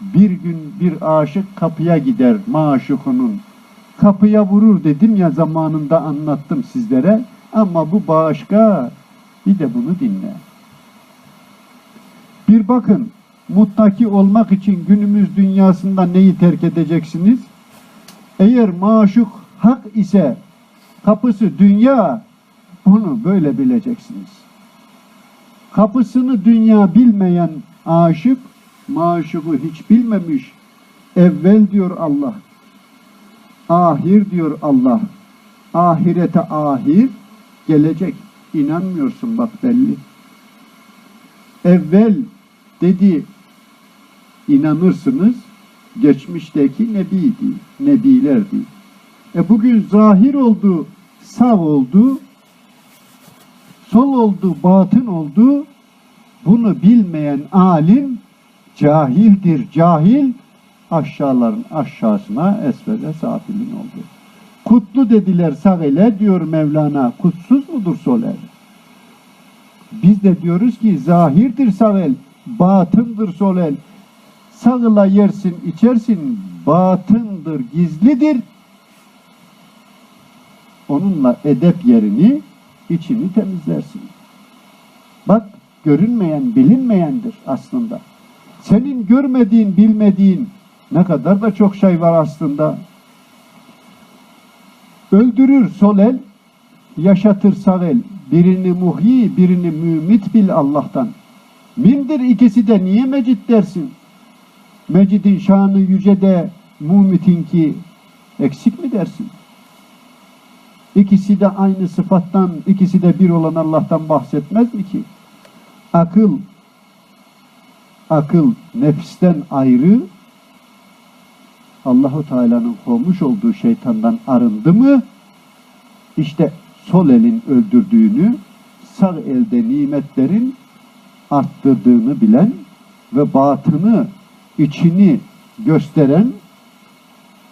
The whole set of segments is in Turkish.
Bir gün bir aşık kapıya gider maşukunun. Kapıya vurur dedim ya zamanında anlattım sizlere. Ama bu başka. Bir de bunu dinle. Bir bakın muttaki olmak için günümüz dünyasında neyi terk edeceksiniz? Eğer maşuk hak ise kapısı dünya bunu böyle bileceksiniz. Kapısını dünya bilmeyen aşık maşuku hiç bilmemiş. Evvel diyor Allah. Ahir diyor Allah. Ahirete ahir gelecek. İnanmıyorsun bak belli. Evvel dedi inanırsınız geçmişteki nebiydi, nebilerdi. E bugün zahir oldu, sağ oldu, sol oldu, batın oldu. Bunu bilmeyen alim cahildir, cahil aşağıların aşağısına esfele safilin oldu. Kutlu dediler sağ ele diyor Mevlana. Kutsuz mudur sol el? Biz de diyoruz ki zahirdir sağ el, batındır sol el. Sağla yersin, içersin, batındır, gizlidir. Onunla edep yerini, içini temizlersin. Bak, görünmeyen, bilinmeyendir aslında. Senin görmediğin, bilmediğin ne kadar da çok şey var aslında. Öldürür sol el, yaşatır sağ el. Birini muhyi, birini mümit bil Allah'tan. Mindir ikisi de niye mecid dersin? Mecidin şanı yüce de mumitin ki eksik mi dersin? İkisi de aynı sıfattan, ikisi de bir olan Allah'tan bahsetmez mi ki? Akıl, akıl nefisten ayrı, Allahu Teala'nın kovmuş olduğu şeytandan arındı mı? İşte sol elin öldürdüğünü, sağ elde nimetlerin arttırdığını bilen ve batını, içini gösteren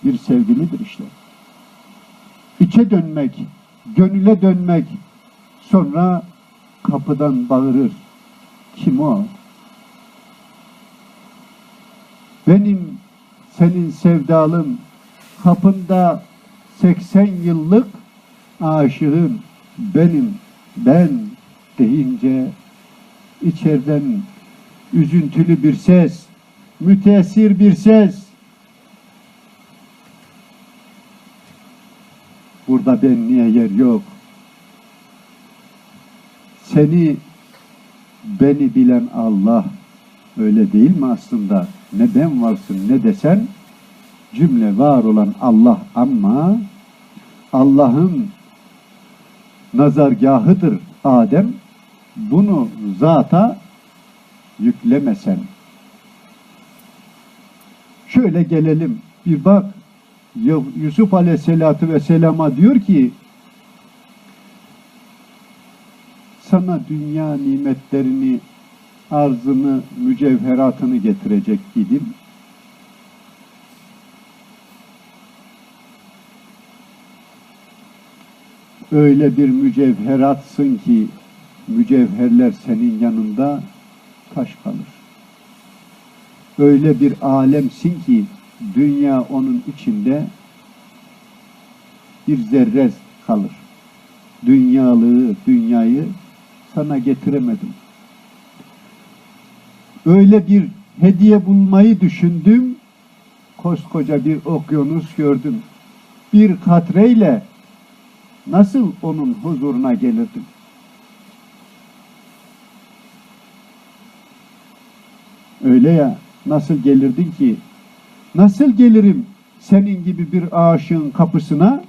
bir sevgilidir işte. İçe dönmek, gönüle dönmek, sonra kapıdan bağırır. Kim o? Benim senin sevdalın kapında 80 yıllık aşığın benim ben deyince içeriden üzüntülü bir ses, müteessir bir ses. Burada benliğe yer yok. Seni beni bilen Allah öyle değil mi aslında? Ne ben varsın ne desen cümle var olan Allah ama Allah'ın nazargahıdır Adem. Bunu zata yüklemesen. Şöyle gelelim. Bir bak Yusuf Aleyhisselatü Vesselam'a diyor ki sana dünya nimetlerini arzını, mücevheratını getirecek idim. Öyle bir mücevheratsın ki mücevherler senin yanında taş kalır. Öyle bir alemsin ki dünya onun içinde bir zerre kalır. Dünyalığı, dünyayı sana getiremedim. Öyle bir hediye bulmayı düşündüm. Koskoca bir okyanus gördüm. Bir katreyle nasıl onun huzuruna gelirdim? Öyle ya, nasıl gelirdin ki? Nasıl gelirim senin gibi bir aşığın kapısına?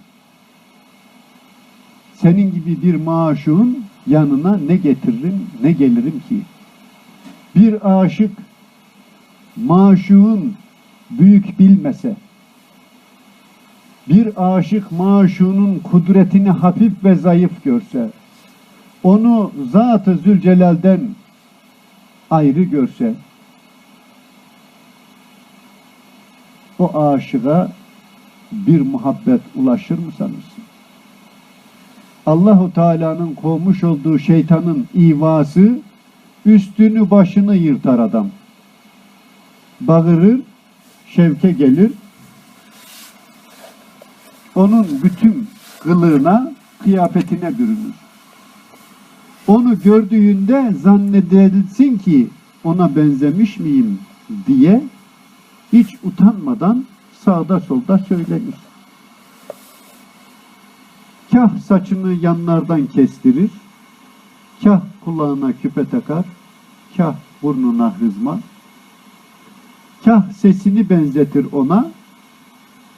Senin gibi bir maşuğun yanına ne getiririm, ne gelirim ki? Bir aşık maşuğun büyük bilmese, bir aşık maşuğunun kudretini hafif ve zayıf görse, onu Zat-ı Zülcelal'den ayrı görse, o aşığa bir muhabbet ulaşır mı sanırsın? Allahu Teala'nın kovmuş olduğu şeytanın ivası üstünü başını yırtar adam. bağırır, şevke gelir. Onun bütün kılığına, kıyafetine bürünür. Onu gördüğünde zannedilsin ki ona benzemiş miyim diye hiç utanmadan sağda solda söylenir. Kah saçını yanlardan kestirir, kah kulağına küpe takar, kah burnuna hızma, kah sesini benzetir ona,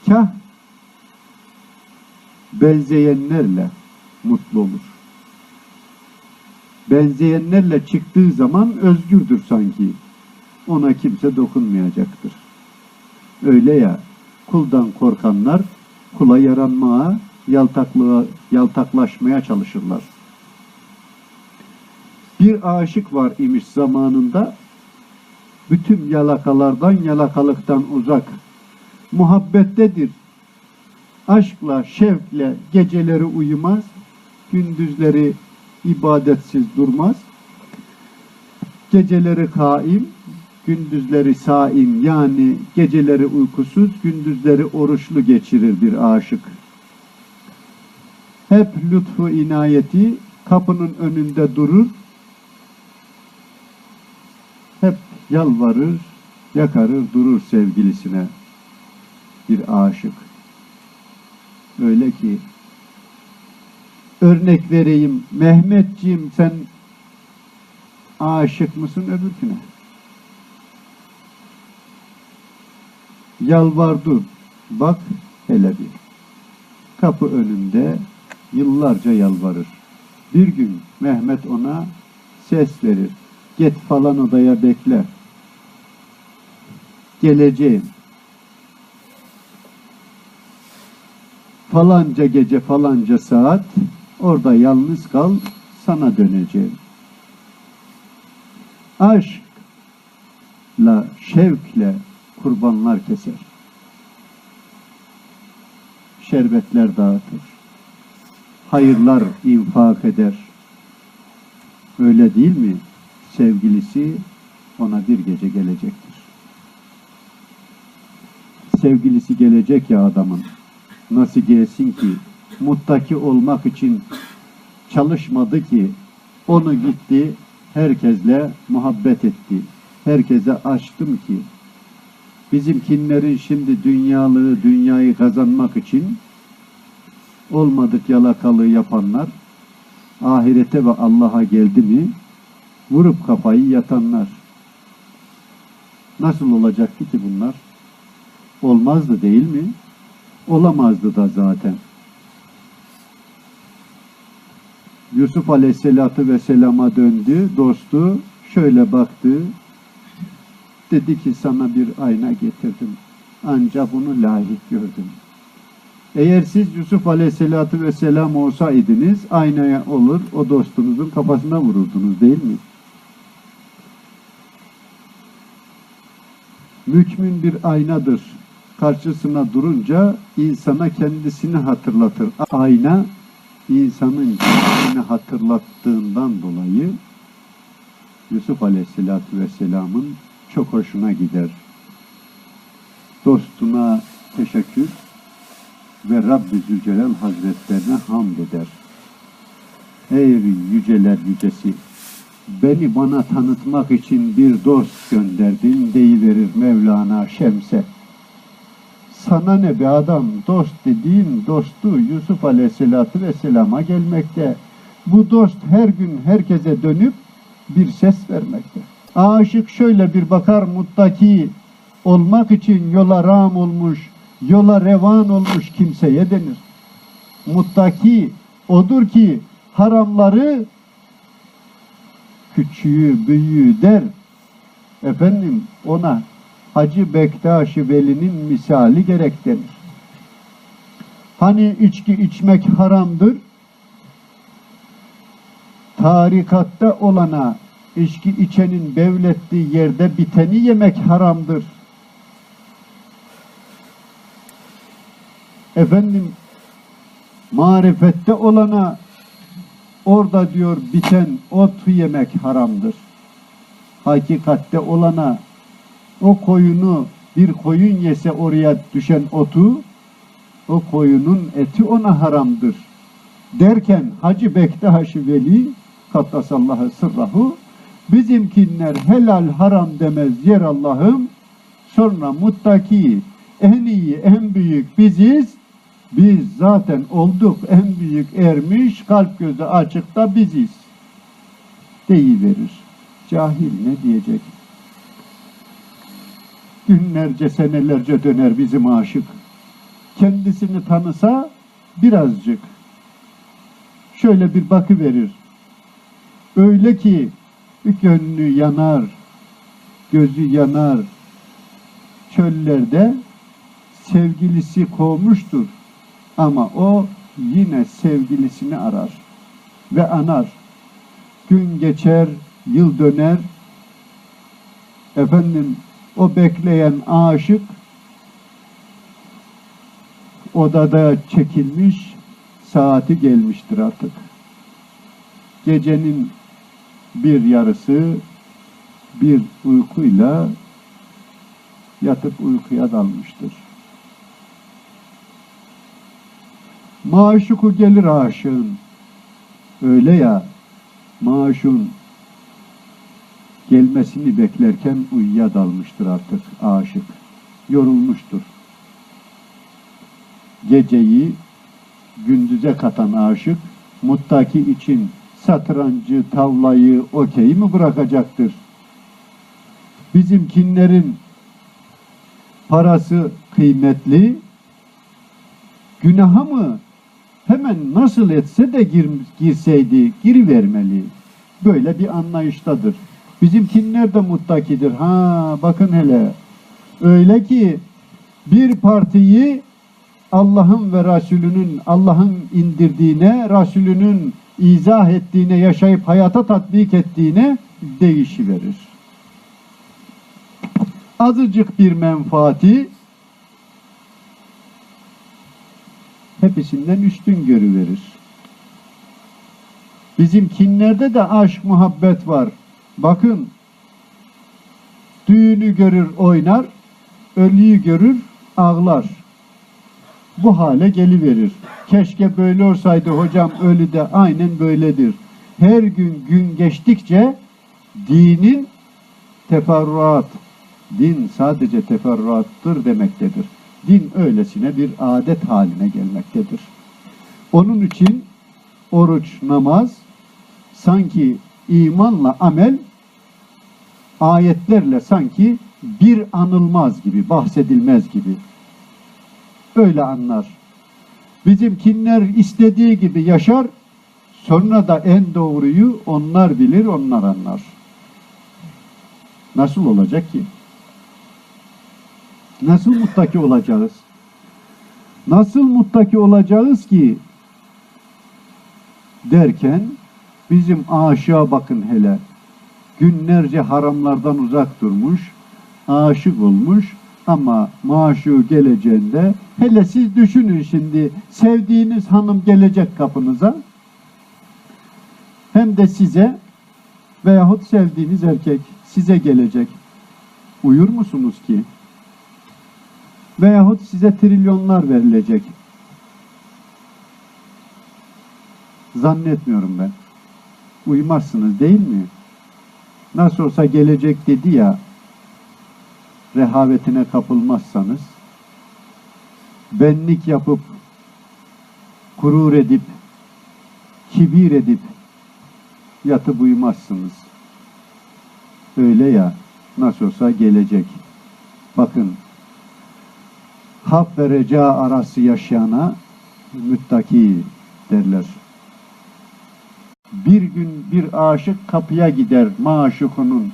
kah benzeyenlerle mutlu olur. Benzeyenlerle çıktığı zaman özgürdür sanki. Ona kimse dokunmayacaktır. Öyle ya, kuldan korkanlar kula yaranmaya, yaltaklığa, yaltaklaşmaya çalışırlar. Bir aşık var imiş zamanında, bütün yalakalardan, yalakalıktan uzak, muhabbettedir. Aşkla, şevkle geceleri uyumaz, gündüzleri ibadetsiz durmaz. Geceleri kaim, gündüzleri saim yani geceleri uykusuz, gündüzleri oruçlu geçirir bir aşık. Hep lütfu inayeti kapının önünde durur, hep yalvarır, yakarır, durur sevgilisine bir aşık. Öyle ki örnek vereyim. Mehmetciğim sen aşık mısın öbürküne? Yalvar dur. Bak hele bir. Kapı önünde yıllarca yalvarır. Bir gün Mehmet ona ses verir. Git falan odaya bekle. Geleceğim. Falanca gece falanca saat orada yalnız kal sana döneceğim. Aşkla, şevkle kurbanlar keser. Şerbetler dağıtır. Hayırlar infak eder. Öyle değil mi? Sevgilisi ona bir gece gelecektir. Sevgilisi gelecek ya adamın. Nasıl gelsin ki? Muttaki olmak için çalışmadı ki. Onu gitti, herkesle muhabbet etti. Herkese açtım ki. Bizimkinlerin şimdi dünyalığı, dünyayı kazanmak için olmadık yalakalığı yapanlar, ahirete ve Allah'a geldi mi, vurup kafayı yatanlar. Nasıl olacaktı ki bunlar? Olmazdı değil mi? Olamazdı da zaten. Yusuf Aleyhisselatü Vesselam'a döndü, dostu şöyle baktı, dedi ki sana bir ayna getirdim, ancak bunu layık gördüm. Eğer siz Yusuf Aleyhisselatü Vesselam olsaydınız, aynaya olur, o dostunuzun kafasına vururdunuz değil mi? Mükmin bir aynadır. Karşısına durunca insana kendisini hatırlatır. Ayna insanın kendisini hatırlattığından dolayı Yusuf Aleyhisselatü Vesselam'ın çok hoşuna gider. Dostuna teşekkür ve Rabbi Zülcelal Hazretlerine hamd eder. Ey yüceler yücesi, beni bana tanıtmak için bir dost gönderdin deyiverir Mevlana Şems'e. Sana ne be adam, dost dediğin dostu Yusuf Aleyhisselatü Vesselam'a gelmekte. Bu dost her gün herkese dönüp bir ses vermekte. Aşık şöyle bir bakar muttaki olmak için yola ram olmuş, yola revan olmuş kimseye denir. Muttaki odur ki haramları küçüğü, büyüğü der. Efendim ona Hacı Bektaş-ı Veli'nin misali gerek denir. Hani içki içmek haramdır, tarikatta olana içki içenin bevlettiği yerde biteni yemek haramdır. Efendim marifette olana orada diyor biten ot yemek haramdır. Hakikatte olana o koyunu bir koyun yese oraya düşen otu o koyunun eti ona haramdır derken Hacı Bektaş-ı Veli Kaddasallahu sırrahu bizimkinler helal haram demez yer Allah'ım sonra muttaki en iyi en büyük biziz biz zaten olduk en büyük ermiş kalp gözü açıkta biziz deyiverir. Cahil ne diyecek? Günlerce senelerce döner bizim aşık. Kendisini tanısa birazcık şöyle bir bakı verir. Öyle ki gönlü yanar, gözü yanar. Çöllerde sevgilisi kovmuştur. Ama o yine sevgilisini arar ve anar. Gün geçer, yıl döner. Efendim o bekleyen aşık odada çekilmiş, saati gelmiştir artık. Gecenin bir yarısı bir uykuyla yatıp uykuya dalmıştır. Maşuku gelir aşığın. Öyle ya, maşun gelmesini beklerken uyuya dalmıştır artık aşık. Yorulmuştur. Geceyi gündüze katan aşık, muttaki için satrancı, tavlayı, okeyi mi bırakacaktır? Bizimkinlerin parası kıymetli, günaha mı hemen nasıl etse de gir, girseydi, girivermeli. Böyle bir anlayıştadır. Bizimkinler de muttakidir. Ha bakın hele. Öyle ki bir partiyi Allah'ın ve Resulünün Allah'ın indirdiğine, Resulünün izah ettiğine, yaşayıp hayata tatbik ettiğine değişiverir. Azıcık bir menfaati hepsinden üstün görüverir. Bizimkinlerde de aşk, muhabbet var. Bakın, düğünü görür, oynar, ölüyü görür, ağlar. Bu hale geliverir. Keşke böyle olsaydı hocam ölü de aynen böyledir. Her gün gün geçtikçe dinin teferruat, din sadece teferruattır demektedir. Din öylesine bir adet haline gelmektedir. Onun için oruç, namaz sanki imanla amel ayetlerle sanki bir anılmaz gibi, bahsedilmez gibi. Öyle anlar. Bizimkinler istediği gibi yaşar, sonra da en doğruyu onlar bilir, onlar anlar. Nasıl olacak ki? Nasıl muttaki olacağız? Nasıl muttaki olacağız ki? Derken bizim aşığa bakın hele. Günlerce haramlardan uzak durmuş, aşık olmuş ama maşu geleceğinde hele siz düşünün şimdi sevdiğiniz hanım gelecek kapınıza hem de size veyahut sevdiğiniz erkek size gelecek. Uyur musunuz ki? Veyahut size trilyonlar verilecek. Zannetmiyorum ben. Uymazsınız değil mi? Nasıl olsa gelecek dedi ya, rehavetine kapılmazsanız, benlik yapıp, kurur edip, kibir edip, yatıp uyumazsınız. Öyle ya, nasıl olsa gelecek. Bakın, hap ve reca arası yaşayana müttaki derler. Gün bir aşık kapıya gider maşukunun.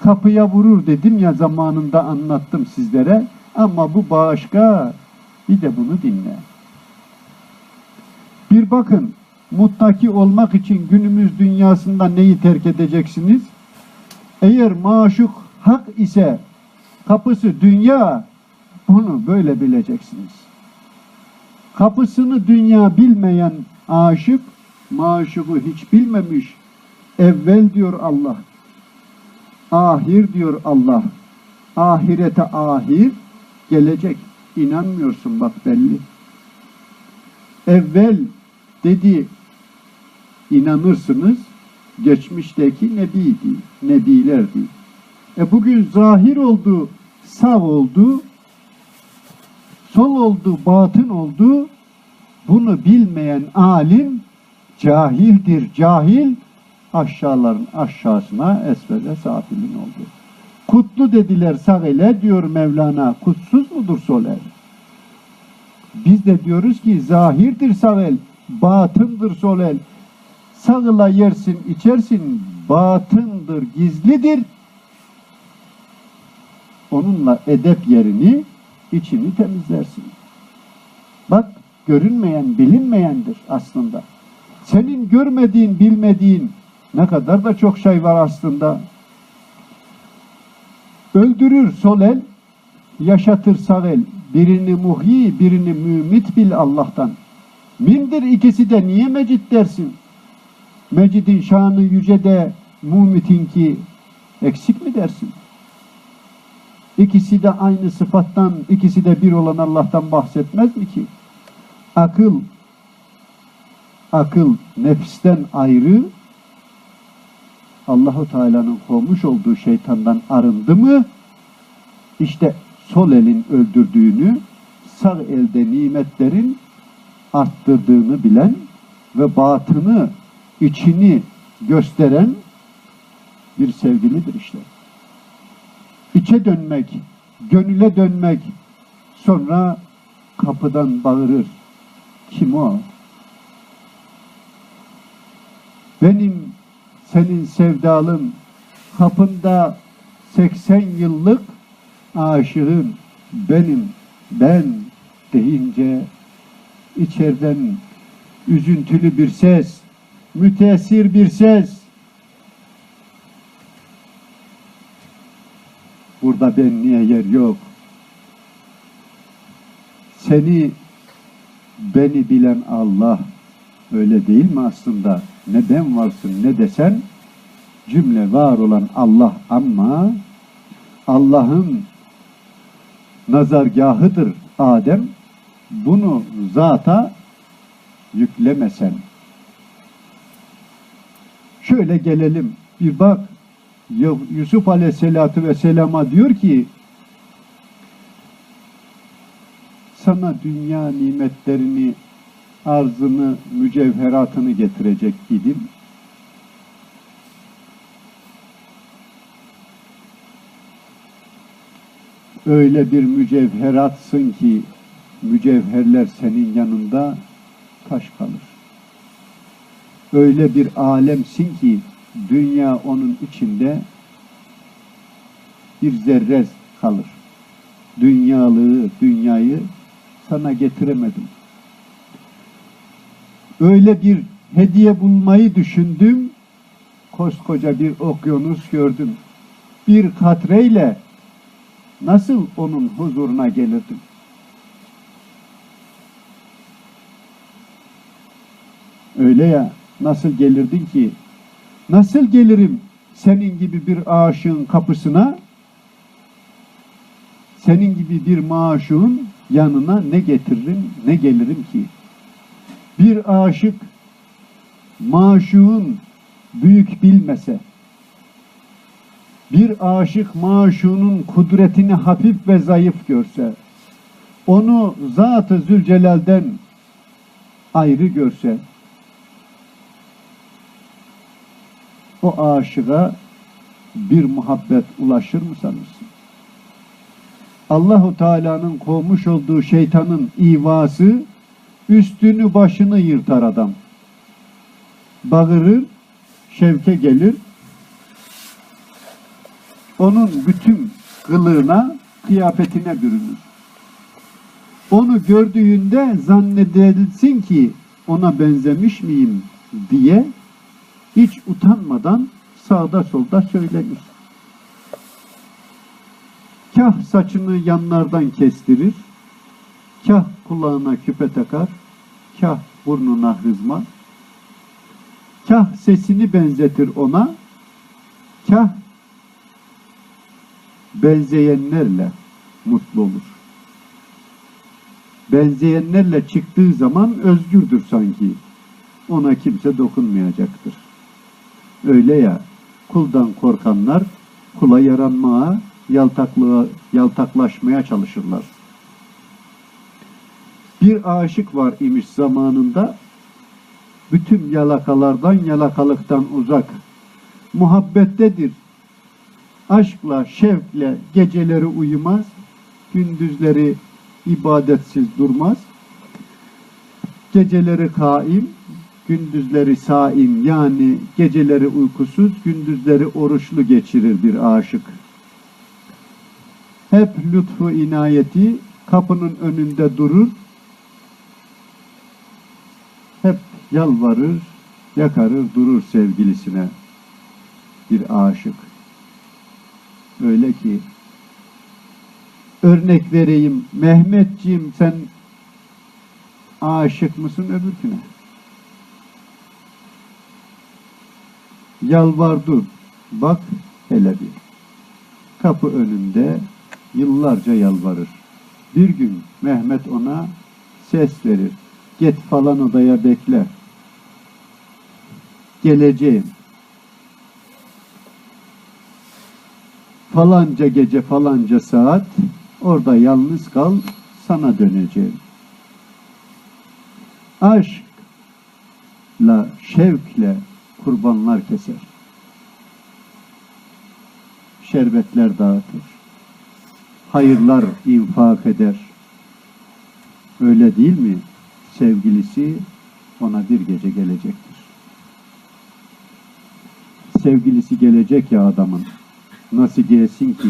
Kapıya vurur dedim ya zamanında anlattım sizlere. Ama bu başka. Bir de bunu dinle. Bir bakın muttaki olmak için günümüz dünyasında neyi terk edeceksiniz? Eğer maşuk hak ise kapısı dünya bunu böyle bileceksiniz. Kapısını dünya bilmeyen aşık maşuku hiç bilmemiş. Evvel diyor Allah. Ahir diyor Allah. ahirete ahir gelecek. İnanmıyorsun bak belli. Evvel dedi inanırsınız geçmişteki nebiydi, nebilerdi. E bugün zahir oldu, sağ oldu, sol oldu, batın oldu. Bunu bilmeyen alim cahildir, cahil aşağıların aşağısına esvele safilin oldu. Kutlu dediler sağ ele diyor Mevlana. Kutsuz mudur sol el? Biz de diyoruz ki zahirdir sağ el, batındır sol el. Sağla yersin, içersin, batındır, gizlidir. Onunla edep yerini, içini temizlersin. Bak, görünmeyen, bilinmeyendir aslında. Senin görmediğin, bilmediğin ne kadar da çok şey var aslında. Öldürür sol el, yaşatır sağ el. Birini muhyi, birini mümit bil Allah'tan. Mindir ikisi de niye mecid dersin? Mecidin şanı yüce de mumitin ki eksik mi dersin? İkisi de aynı sıfattan, ikisi de bir olan Allah'tan bahsetmez mi ki? Akıl, akıl nefisten ayrı, Allahu Teala'nın kovmuş olduğu şeytandan arındı mı? İşte sol elin öldürdüğünü, sağ elde nimetlerin arttırdığını bilen ve batını, içini gösteren bir sevgilidir işte. İçe dönmek, gönüle dönmek, sonra kapıdan bağırır. Kim o? Benim senin sevdalın kapında 80 yıllık aşığın benim ben deyince içeriden üzüntülü bir ses, müteessir bir ses. Burada benliğe yer yok. Seni, beni bilen Allah. Öyle değil mi aslında? Ne ben varsın ne desen cümle var olan Allah ama Allah'ın nazargahıdır Adem. Bunu zata yüklemesen. Şöyle gelelim. Bir bak Yusuf Aleyhisselatü Vesselam'a diyor ki sana dünya nimetlerini arzını, mücevheratını getirecek idim. Öyle bir mücevheratsın ki mücevherler senin yanında taş kalır. Öyle bir alemsin ki dünya onun içinde bir zerre kalır. Dünyalığı, dünyayı sana getiremedim öyle bir hediye bulmayı düşündüm. Koskoca bir okyanus gördüm. Bir katreyle nasıl onun huzuruna gelirdim? Öyle ya, nasıl gelirdin ki? Nasıl gelirim senin gibi bir aşığın kapısına? Senin gibi bir maşuğun yanına ne getiririm, ne gelirim ki? Bir aşık maşuğun büyük bilmese, bir aşık maşuğunun kudretini hafif ve zayıf görse, onu Zat-ı Zülcelal'den ayrı görse, o aşığa bir muhabbet ulaşır mı sanırsın? Allahu Teala'nın kovmuş olduğu şeytanın ivası Üstünü başını yırtar adam. Bağırır, şevke gelir. Onun bütün kılığına, kıyafetine bürünür. Onu gördüğünde zannedilsin ki ona benzemiş miyim diye hiç utanmadan sağda solda söylenir. Kah saçını yanlardan kestirir, kah kulağına küpe takar, kah burnuna hızma, kah sesini benzetir ona, kah benzeyenlerle mutlu olur. Benzeyenlerle çıktığı zaman özgürdür sanki. Ona kimse dokunmayacaktır. Öyle ya, kuldan korkanlar kula yaranmaya, yaltaklığa, yaltaklaşmaya çalışırlar. Bir aşık var imiş zamanında, bütün yalakalardan, yalakalıktan uzak, muhabbettedir. Aşkla, şevkle geceleri uyumaz, gündüzleri ibadetsiz durmaz. Geceleri kaim, gündüzleri saim yani geceleri uykusuz, gündüzleri oruçlu geçirir bir aşık. Hep lütfu inayeti kapının önünde durur, hep yalvarır, yakarır, durur sevgilisine bir aşık. Öyle ki örnek vereyim Mehmetciğim sen aşık mısın öbürküne? Yalvar dur. Bak hele bir. Kapı önünde yıllarca yalvarır. Bir gün Mehmet ona ses verir. Git falan odaya bekle. Geleceğim. Falanca gece falanca saat orada yalnız kal sana döneceğim. Aşkla, şevkle kurbanlar keser. Şerbetler dağıtır. Hayırlar infak eder. Öyle değil mi? Sevgilisi ona bir gece gelecektir. Sevgilisi gelecek ya adamın. Nasıl gelsin ki?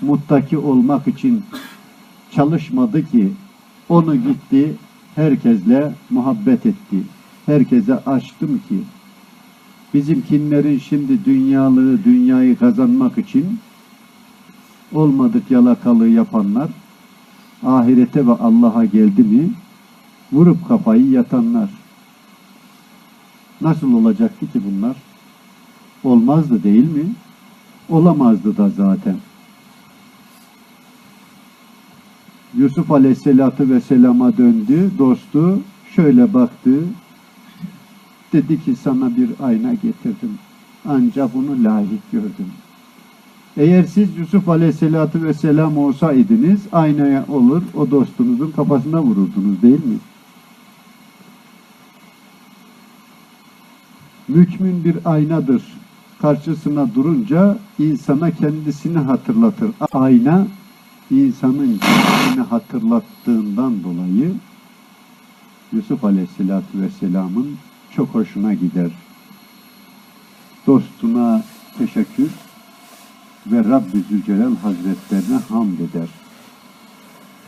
Muttaki olmak için çalışmadı ki onu gitti herkesle muhabbet etti. Herkese açtım ki bizimkinlerin şimdi dünyalığı, dünyayı kazanmak için olmadık yalakalığı yapanlar ahirete ve Allah'a geldi mi vurup kafayı yatanlar. Nasıl olacaktı ki bunlar? Olmazdı değil mi? Olamazdı da zaten. Yusuf Aleyhisselatü Vesselam'a döndü, dostu şöyle baktı, dedi ki sana bir ayna getirdim, ancak bunu layık gördüm. Eğer siz Yusuf Aleyhisselatü Vesselam olsaydınız, aynaya olur, o dostunuzun kafasına vururdunuz değil mi? Mükmin bir aynadır. Karşısına durunca insana kendisini hatırlatır. Ayna insanın kendisini hatırlattığından dolayı Yusuf Aleyhisselatü Vesselam'ın çok hoşuna gider. Dostuna teşekkür ve Rabbi Zülcelal Hazretlerine hamd eder.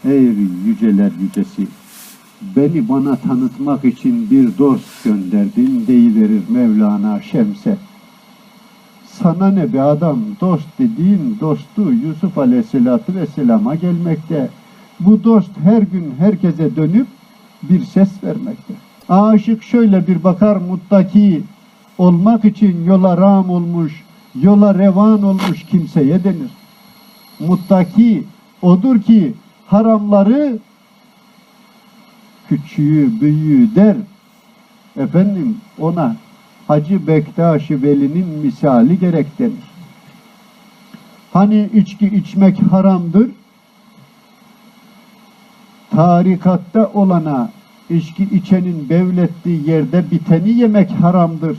Ey yüceler yücesi, beni bana tanıtmak için bir dost gönderdin deyiverir Mevlana Şems'e. Sana ne be adam, dost dediğin dostu Yusuf Aleyhisselatü Vesselam'a gelmekte. Bu dost her gün herkese dönüp bir ses vermekte. Aşık şöyle bir bakar muttaki olmak için yola ram olmuş, yola revan olmuş kimseye denir. Muttaki odur ki haramları küçüğü, büyüğü der. Efendim ona Hacı Bektaş-ı Veli'nin misali gerek. Hani içki içmek haramdır, tarikatta olana içki içenin bevlettiği yerde biteni yemek haramdır.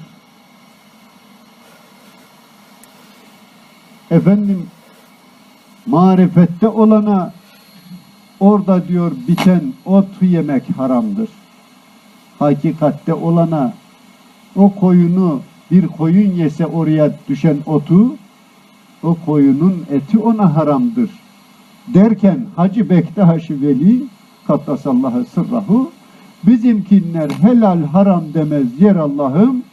Efendim marifette olana orada diyor biten ot yemek haramdır. Hakikatte olana o koyunu bir koyun yese oraya düşen otu o koyunun eti ona haramdır. Derken Hacı Bektaş Veli Kattasallahu sırrahu bizimkinler helal haram demez yer Allah'ım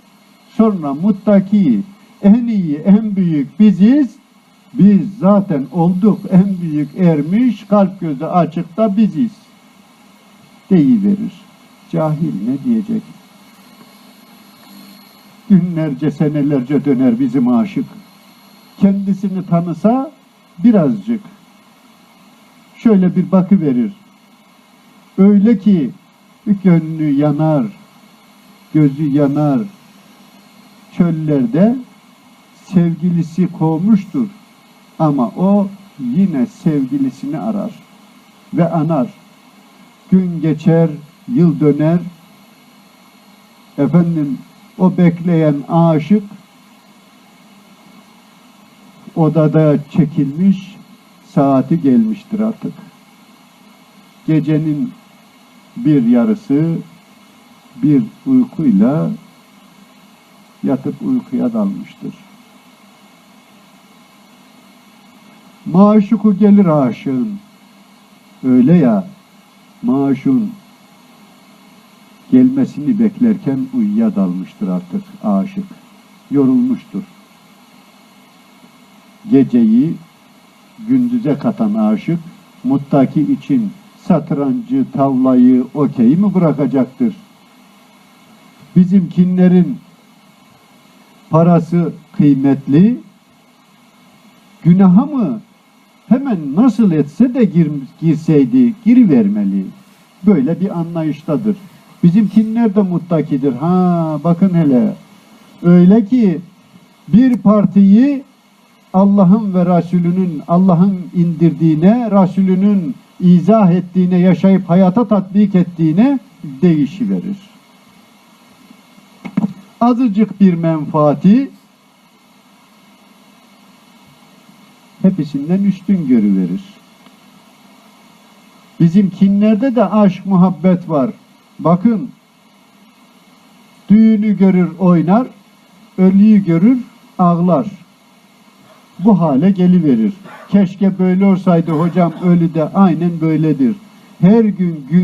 sonra muttaki en iyi en büyük biziz biz zaten olduk en büyük ermiş kalp gözü açıkta biziz deyiverir. Cahil ne diyecek? Günlerce senelerce döner bizim aşık. Kendisini tanısa birazcık şöyle bir bakı verir. Öyle ki gönlü yanar, gözü yanar. Çöllerde sevgilisi kovmuştur. Ama o yine sevgilisini arar ve anar. Gün geçer, yıl döner. Efendim o bekleyen aşık odada çekilmiş, saati gelmiştir artık. Gecenin bir yarısı bir uykuyla yatıp uykuya dalmıştır. Maşuku gelir aşığın. Öyle ya, maşun gelmesini beklerken uyuya dalmıştır artık aşık. Yorulmuştur. Geceyi gündüze katan aşık, muttaki için satrancı, tavlayı, okeyi mi bırakacaktır? Bizimkinlerin parası kıymetli, günaha mı hemen nasıl etse de gir, girseydi, girivermeli. Böyle bir anlayıştadır. Bizimkinler de muttakidir. Ha bakın hele. Öyle ki bir partiyi Allah'ın ve Resulünün Allah'ın indirdiğine, Resulünün izah ettiğine, yaşayıp hayata tatbik ettiğine değişiverir. Azıcık bir menfaati hepsinden üstün görüverir. Bizimkinlerde de aşk, muhabbet var. Bakın, düğünü görür oynar, ölüyü görür ağlar. Bu hale geliverir. Keşke böyle olsaydı hocam ölü de aynen böyledir. Her gün gün